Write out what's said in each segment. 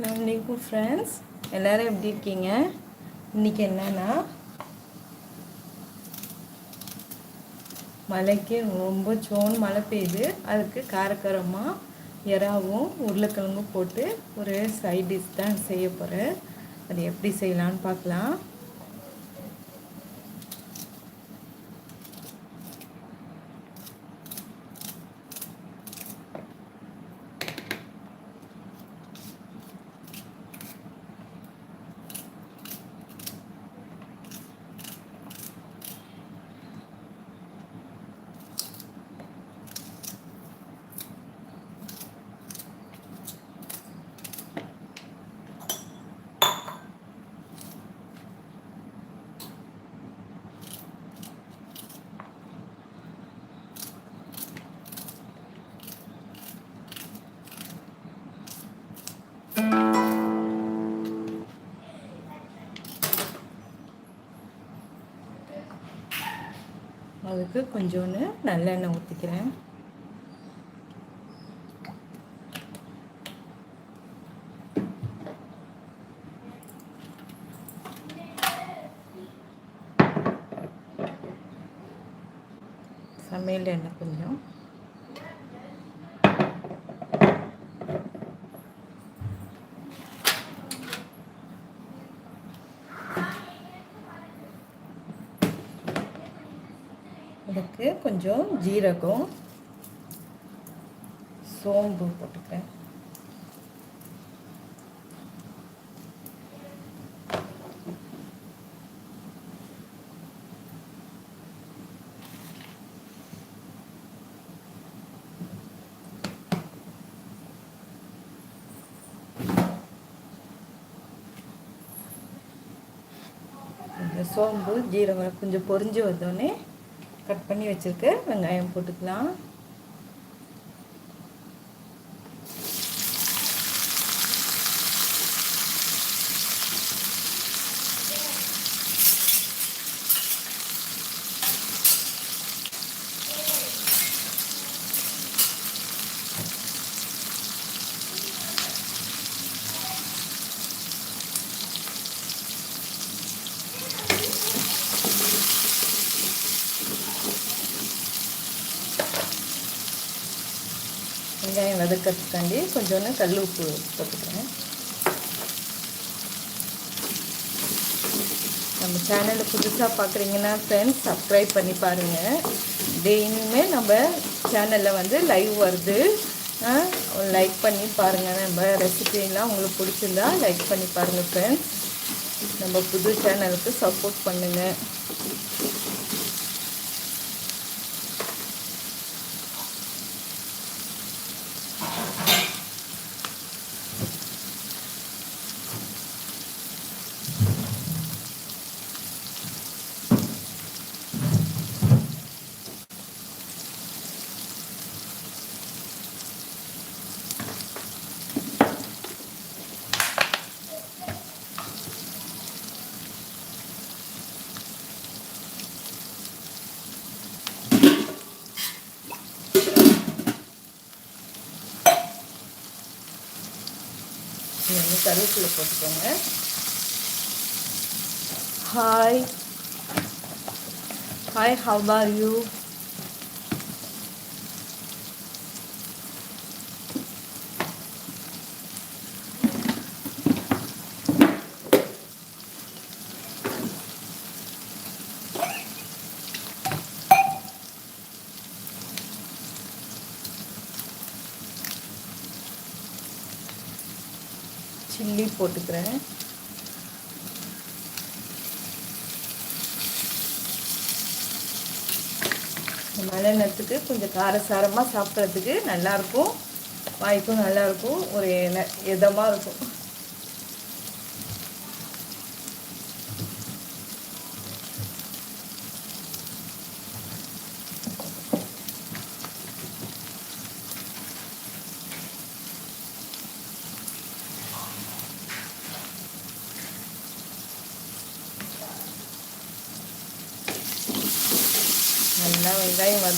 அஸ்லாம் வலைக்கும் ஃப்ரெண்ட்ஸ் எல்லோரும் எப்படி இருக்கீங்க? இன்றைக்கி என்னென்னா மழைக்கு ரொம்ப சோன் மழை பெய்யுது. அதுக்கு காரக்காரமாக இறாவும் உருளைக்கிழங்கும் போட்டு ஒரு சைட் டிஷ் தான் செய்ய போகிறேன் அது எப்படி செய்யலான்னு பார்க்கலாம். அதுக்கு கொஞ்சோன்னு நல்லெண்ணெய் ஊற்றிக்கிறேன் கொஞ்சம் ஜீரகம் சோம்பு போட்டுக்கிறேன் சோம்பு ஜீரகம் கொஞ்சம் பொரிஞ்சு வந்தோடனே கட் பண்ணி வச்சுருக்க. வெங்காயம் போட்டுக்கலாம். வெங்காயம் வதக்கிறதுக்காண்டி கொஞ்சோண்டு கல் உப்பு போட்டுக்கிறேன். நம்ம சேனலை புதுசாக பார்க்குறீங்கன்னா ஃப்ரெண்ட்ஸ் சப்ஸ்கிரைப் பண்ணி பாருங்கள் டெய்லியுமே நம்ம சேனலில் வந்து லைவ் வருது. லைக் பண்ணி பாருங்கள் நம்ம ரெசிபிலாம் உங்களுக்கு பிடிச்சிருந்தா லைக் பண்ணி பாருங்கள் ஃப்ரெண்ட்ஸ் நம்ம புது சேனலுக்கு சப்போர்ட் பண்ணுங்கள் வந்து கருவேப்பிலை போட்டுக்கோங்க. Hi hi how are you chilli போட்டுக்கிறேன். மழை நேரத்துக்கு கொஞ்சம் காரசாரமாக சாப்பிட்றதுக்கு நல்லாயிருக்கும். வாய்க்கும் நல்லாயிருக்கும். ஒரு இதமாக இருக்கும்.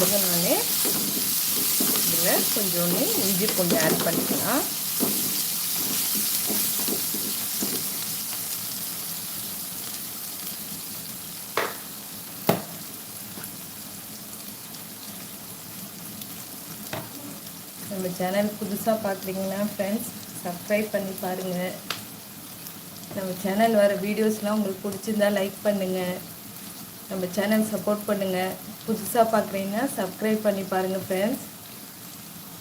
அதுக்கு நான் இதில் கொஞ்சோண்டு இஞ்சி கொஞ்சம் ஆட் பண்ணிக்கலாம். நம்ம சேனல் புதுசாக பார்க்குறீங்கன்னா ஃப்ரெண்ட்ஸ் சப்ஸ்கிரைப் பண்ணி பாருங்கள் நம்ம சேனல் வர வீடியோஸ்லாம் உங்களுக்கு பிடிச்சிருந்தா லைக் பண்ணுங்கள் நம்ம சேனல் சப்போர்ட் பண்ணுங்கள் புதுசாக பார்க்குறீங்கன்னா சப்ஸ்கிரைப் பண்ணி பாருங்கள் ஃப்ரெண்ட்ஸ்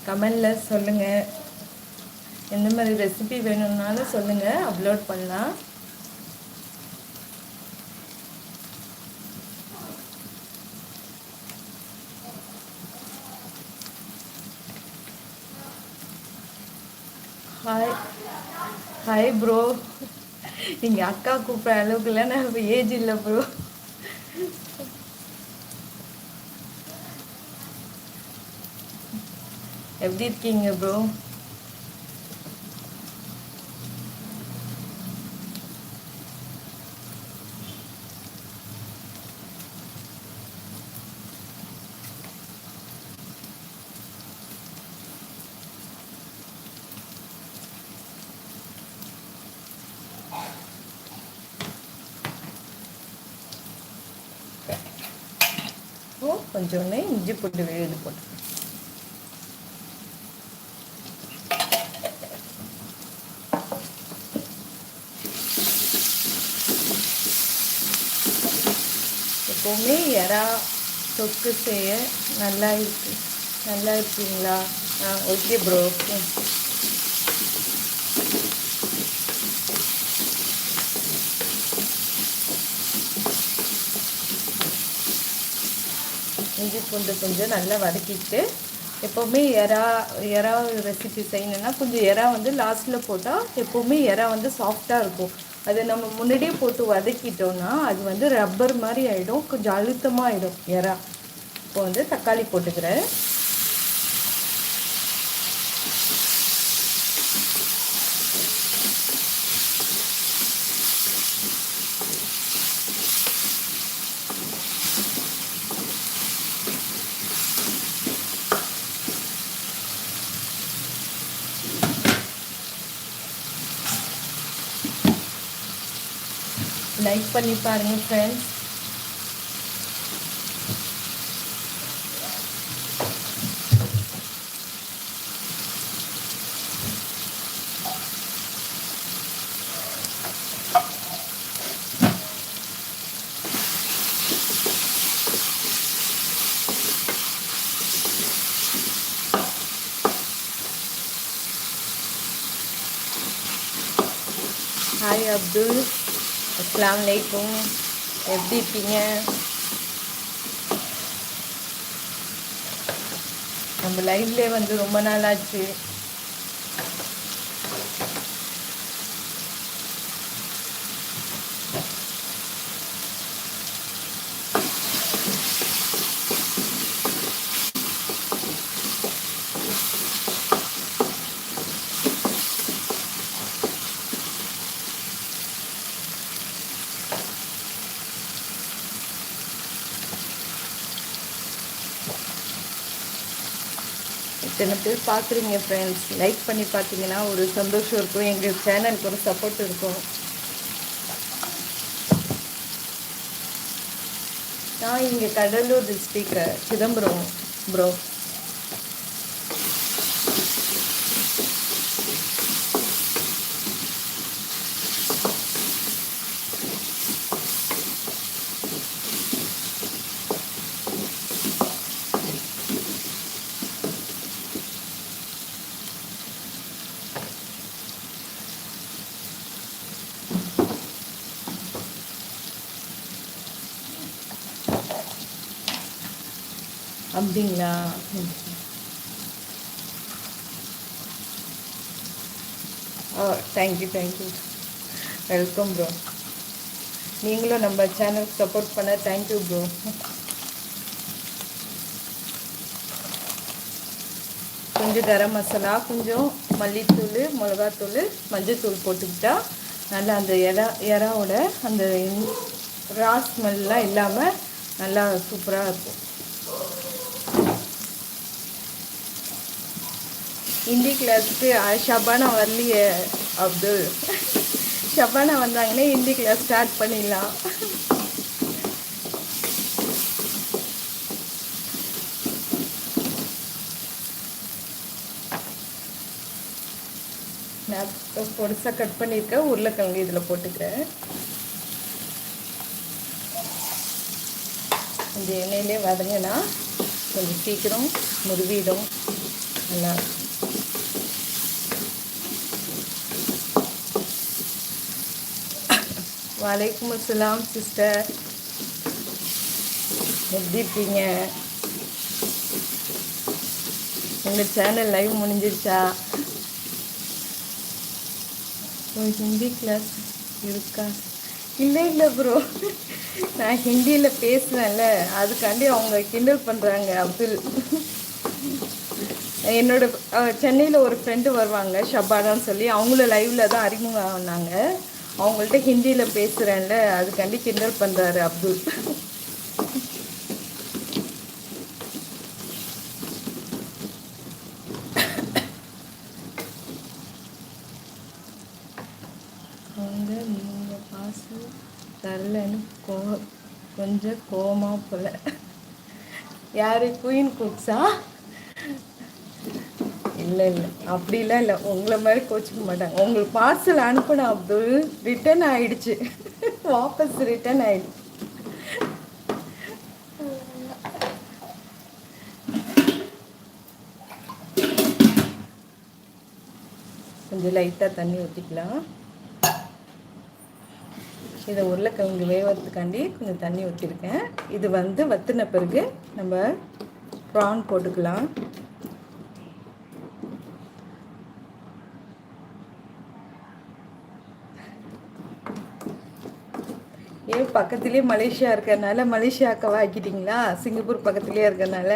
கமெண்டில் சொல்லுங்கள் எந்த மாதிரி ரெசிபி வேணும்னாலும் சொல்லுங்கள் அப்லோட் பண்ணலாம். ஹாய் ஹாய் ப்ரோ எங்கள் அக்கா கூப்பிட்ற அளவுக்குலாம் நான் ஏஜ் இல்லை ப்ரோ எப்படி இருக்கீங்க ப்ரோ ஓ இஞ்சி போட்டு இது போட்டு எப்போவுமே எறா தொக்கு செய்ய நல்லா இருக்கு. நல்லா இருக்கீங்களா? ஆ ஓகே ப்ரோ. இஞ்சி பூண்டு கொஞ்சம் நல்லா வதக்கிட்டு எப்போவுமே எறா எறா ரெசிபி செய்யணுன்னா கொஞ்சம் எறா வந்து லாஸ்ட்டில் போட்டால் எப்போவுமே எறா வந்து சாஃப்டாக இருக்கும். அதை நம்ம முன்னாடியே போட்டு வதக்கிட்டோம்னா அது வந்து ரப்பர் மாதிரி ஆகிடும் கொஞ்சம் அழுத்தமாக ஆகிடும் எறா. இப்போ வந்து தக்காளி போட்டுக்கிறேன். லைக் பண்ணி பாருங்க ஃப்ரெண்ட்ஸ் ஹாய் அப்துல் அஸ்லாம் வலைக்கும் எப்படி இருப்பீங்க நம்ம லைவ்லே வந்து ரொம்ப நாள் ஆச்சு. இத்தனை பேர் பார்க்குறீங்க ஃப்ரெண்ட்ஸ் லைக் பண்ணி பார்த்தீங்கன்னா ஒரு சந்தோஷம் இருக்கும். எங்கள் சேனலுக்கு ஒரு சப்போர்ட் இருக்கும். நான் இங்கே கடலூர் டிஸ்ட்ரிக்ட் சிதம்பரம் ப்ரோ அப்படிங்களா? ஓ thank you thank you welcome bro நீங்களும் நம்ம சேனலுக்கு சப்போர்ட் பண்ண தேங்க்யூ ப்ரோ கொஞ்சம் கரம் மசாலா கொஞ்சம் மல்லித்தூள் மிளகாத்தூள் மஞ்சத்தூள் போட்டுக்கிட்டா நல்லா அந்த இறா எறாவோட அந்த ரா ஸ்மெல்லாம் இல்லாமல் நல்லா சூப்பராக இருக்கும். ஹிந்தி கிளாஸுக்கு ஷபானா வரலையே அப்துல். ஷபானா வந்தாங்கன்னா ஹிந்தி கிளாஸ் ஸ்டார்ட் பண்ணிடலாம். நான் பொடிசாக கட் பண்ணியிருக்கேன் உருளைக்கிழங்கு இதில் போட்டுக்கிறேன். இந்த எண்ணெயிலே வதங்கினா கொஞ்சம் சீக்கிரம் முருவிடும். நல்லா வலைக்கும் அஸ்ஸலாம் சிஸ்டர் எப்படி இருக்கீங்க? உங்கள் சேனல் லைவ் முடிஞ்சிருச்சா? ஓ ஹிந்தி கிளாஸ் இருக்கா? இல்லை இல்லை ப்ரோ நான் ஹிந்தியில் பேசுவேன்ல. அதுக்காண்டி அவங்க கிண்டல் பண்ணுறாங்க அப்துல். என்னோட சென்னையில் ஒரு ஃப்ரெண்டு வருவாங்க ஷபானான்னு சொல்லி. அவங்களும் லைவில் தான் அறிமுகம் ஆனாங்க. அவங்கள்ட்ட ஹிந்தியில் பேசுகிறேன்ல அதுக்காண்டி கிண்டல் பண்ணுறாரு அப்துல். அவங்க நீங்கள் காசு தரலன்னு கோ கொஞ்சம் கோமா போல. யார்? குயின் குக்ஸா இல்லை இல்லை. அப்படிலாம் இல்லை. உங்களை மாதிரி கோச்சிக்க மாட்டாங்க. உங்களுக்கு பார்சல் அனுப்பின அப்துல் ரிட்டர்ன் ஆயிடுச்சு. வாபஸ் ரிட்டர்ன் ஆயிடுச்சு. கொஞ்சம் லைட்டாக தண்ணி ஊற்றிக்கலாம் இதை உருளைக்கிழங்கு வேவறதுக்காண்டி கொஞ்சம் தண்ணி ஊற்றிருக்கேன் இது வந்து வத்தின பிறகு நம்ம ப்ரான் போட்டுக்கலாம். பக்கத்துலேயே மலேசியா இருக்கிறனால மலேசியா அக்காவை ஆக்கிட்டீங்களா? சிங்கப்பூர் பக்கத்துலேயே இருக்கறனால.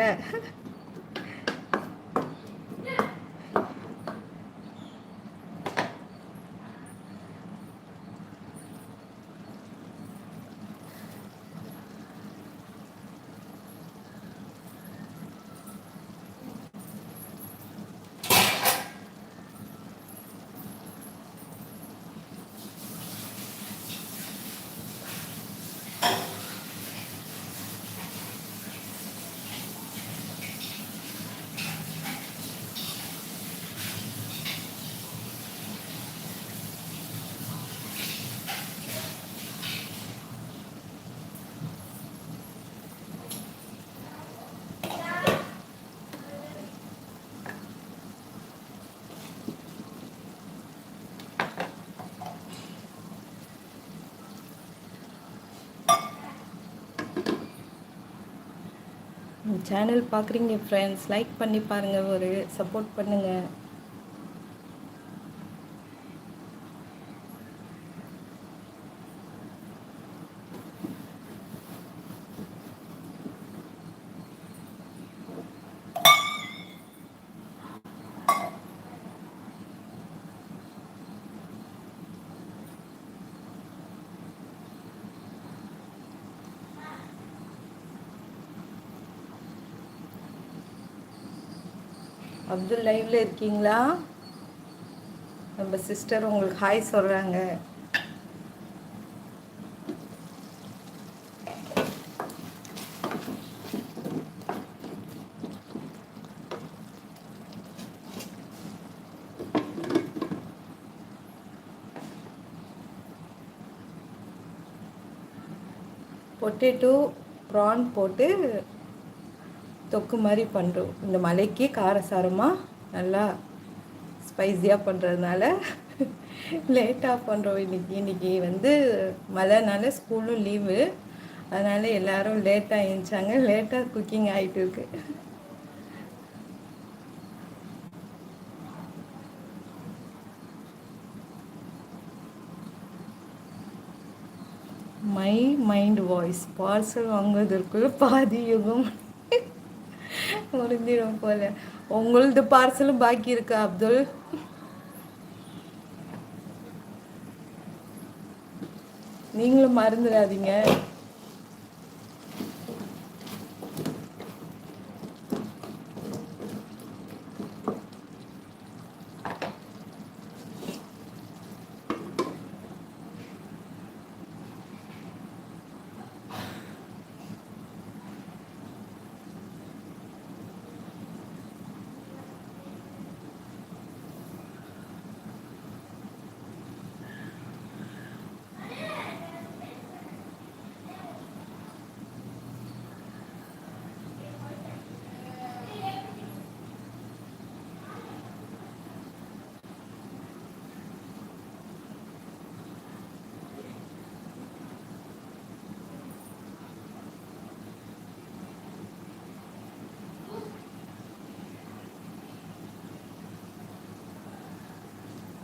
சேனல் பார்க்குறீங்க ஃப்ரெண்ட்ஸ் லைக் பண்ணி பாருங்கள் ஒரு சப்போர்ட் பண்ணுங்கள் அப்துல் லைவ்ல இருக்கீங்களா? நம்ம சிஸ்டர் உங்களுக்கு ஹாய் சொல்கிறாங்க பொட்டேட்டோ ப்ரான் போட்டு தொக்கு மாதிரி பண்ணுறோம் இந்த மலைக்கே காரசாரமாக நல்லா ஸ்பைஸியாக பண்ணுறதுனால லேட்டாக பண்ணுறோம் இன்றைக்கி இன்றைக்கி வந்து மழைனால ஸ்கூலும் லீவு அதனால் எல்லோரும் லேட்டாக எழுந்தாங்க லேட்டாக குக்கிங் ஆகிட்டு இருக்கு. மை மைண்ட் வாய்ஸ் பார்சல் வாங்குவதற்குள் பாதி யுகம். முறிஞ்சிடும் போல. உங்களது பார்சலும் பாக்கி இருக்கா அப்துல்? நீங்களும் மறந்துடாதீங்க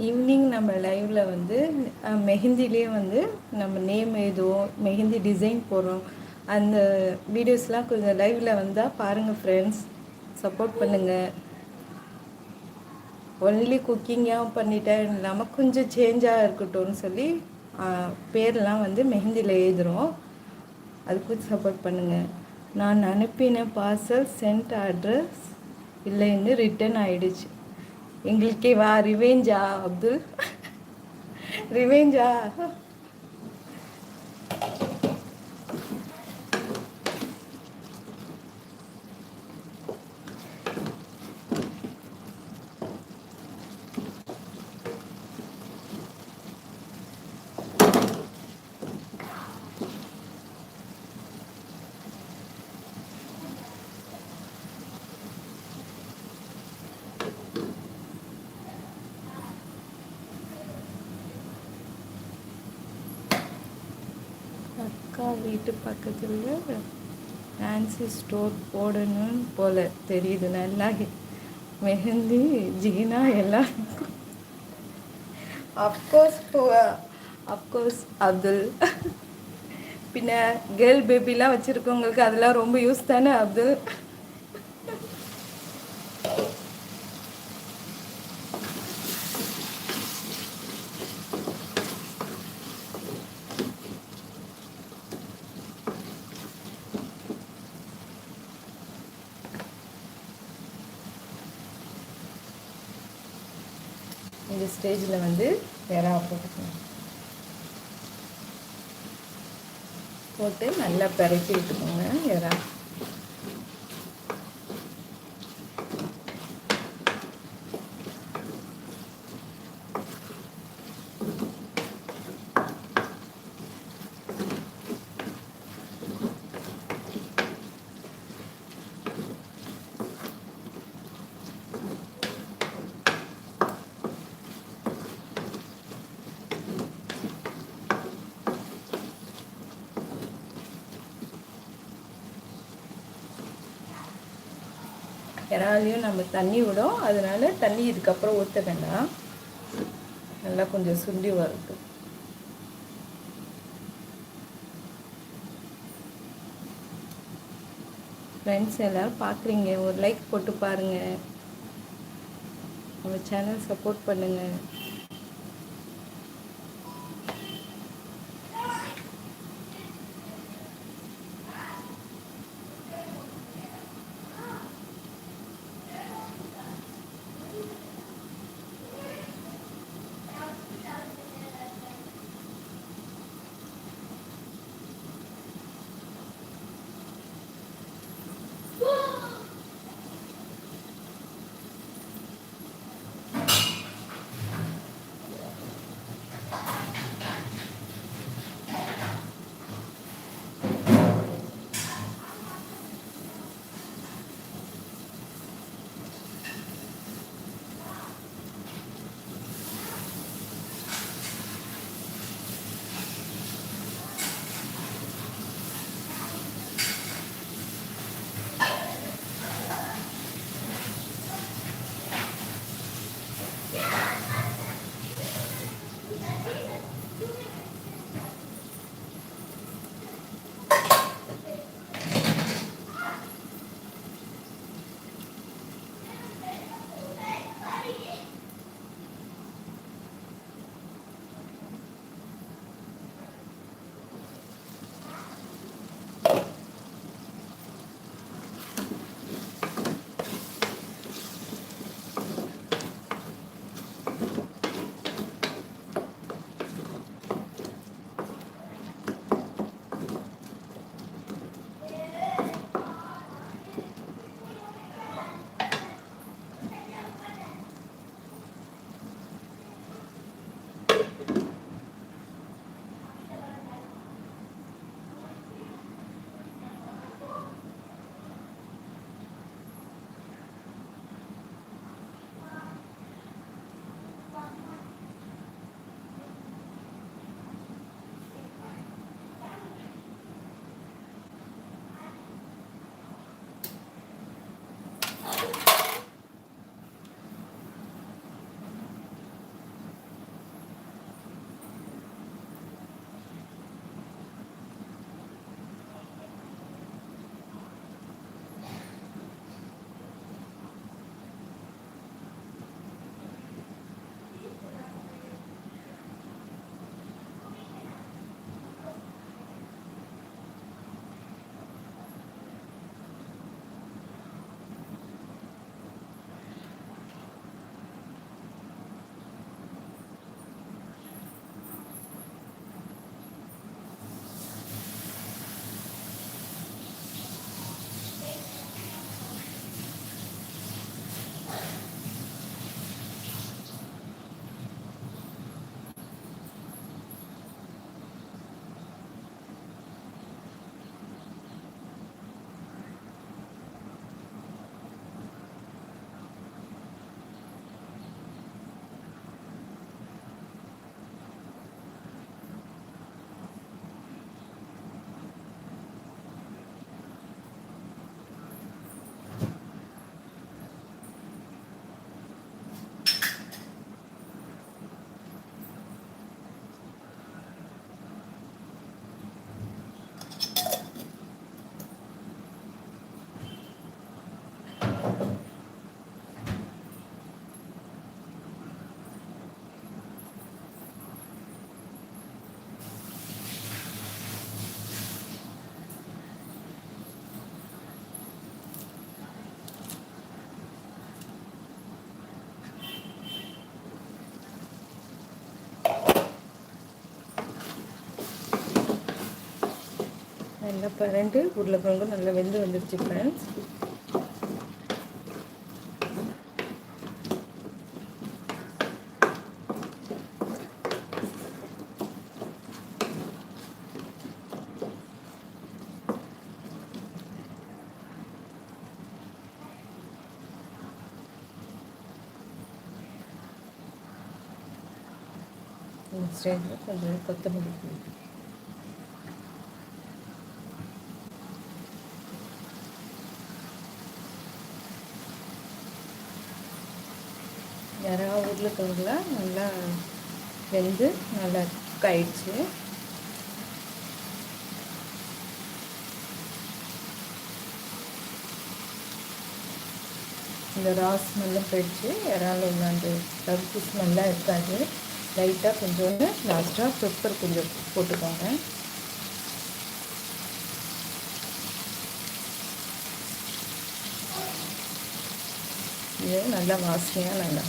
ஈவினிங் நம்ம லைவில் வந்து மெஹந்திலே வந்து நம்ம நேம் எழுதுவோம் மெஹந்தி டிசைன் போடுறோம். அந்த வீடியோஸ்லாம் கொஞ்சம் லைவில் வந்தால் பாருங்கள் ஃப்ரெண்ட்ஸ் சப்போர்ட் பண்ணுங்கள் ஒன்லி குக்கிங்காக பண்ணிட்டேன் இல்லாமல் கொஞ்சம் சேஞ்சாக இருக்கட்டும்னு சொல்லி பேர்லாம் வந்து மெஹந்தியில் எழுதுகிறோம் அதுக்கு சப்போர்ட் பண்ணுங்கள் நான் அனுப்பின பார்சல் சென்ட் அட்ரஸ் இல்லைன்னு ரிட்டர்ன் ஆகிடுச்சு எங்களுக்கே வா ரிவேஞ்சா அப்துல்? ரிவேஞ்சா அக்கா வீட்டு பக்கத்தில் ஃபேன்சி ஸ்டோர் போடணும் போல. தெரியுது நல்லா மெஹந்தி ஜீனா எல்லாம். அஃப்கோர்ஸ் போ அஃப்கோர்ஸ் அப்துல் பின்ன கேர்ள் பேபிலாம் வச்சுருக்கவங்களுக்கு அதெல்லாம் ரொம்ப யூஸ் தானே அப்துல் இந்த ஸ்டேஜில் வந்து எறா போட்டுக்கணும் போட்டு நல்லா பெரட்டி விட்டுக்கோங்க எறா இறாலையும் நம்ம தண்ணி விடும். அதனால தண்ணி இதுக்கப்புறம் ஊற்ற வேண்டாம் நல்லா கொஞ்சம் சுண்டி வருது ஃப்ரெண்ட்ஸ் எல்லோரும் பார்க்குறீங்க ஒரு லைக் போட்டு பாருங்கள் நம்ம சேனல் சப்போர்ட் பண்ணுங்கள் நல்லா பரண்டு உருளைக்கிழங்கு நல்லா வெந்து வந்துடுச்சு ஃப்ரெண்ட்ஸ் ஸ்டேஜில் கொஞ்சம் கொத்தமல்லி உருளைக்கிழங்குல நல்லா வெந்து நல்லா காயிடுச்சு. இந்த ரா ஸ்மெல்லாம் போயிடுச்சு. இறால் உள்ள அந்த கருப்பு ஸ்மெல்லாம் இருக்காது. லைட்டாக கொஞ்சோண்டு லாஸ்ட்டாக பெப்பர் கொஞ்சம் போட்டுக்கோங்க. இது நல்லா வாசனையாக நல்லா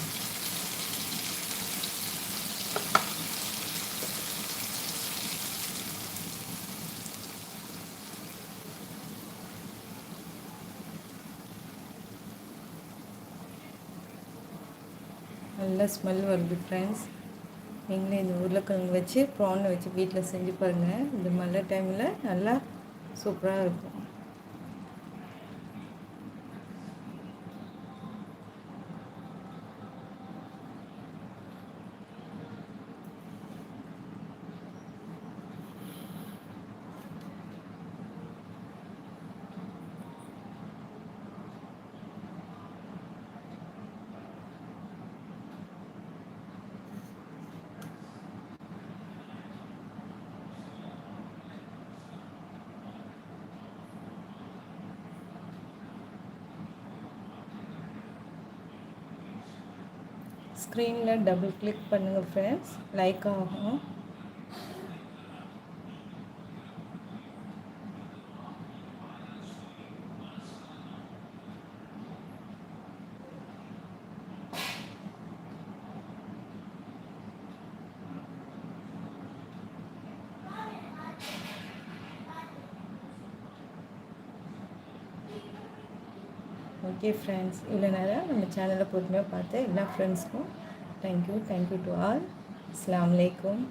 நல்ல ஸ்மெல் வருது ஃப்ரெண்ட்ஸ் நீங்களே இந்த உருளைக்கிழங்கு வச்சு ப்ரான் வச்சு வீட்டில் செஞ்சு பாருங்கள் இந்த மழை டைமில் நல்லா சூப்பராக இருக்கும். ஸ்க்ரீனில் டபுள் கிளிக் பண்ணுங்கள் ஃப்ரெண்ட்ஸ் லைக் ஆகும். ஓகே ஃப்ரெண்ட்ஸ் இவ்வளோ நேரம் நம்ம சேனலை பொறுமையாக பார்த்து எல்லா ஃப்ரெண்ட்ஸ்க்கும் தேங்க்யூ தேங்க்யூ டு ஆல் அஸ்லாம் வலைக்கம்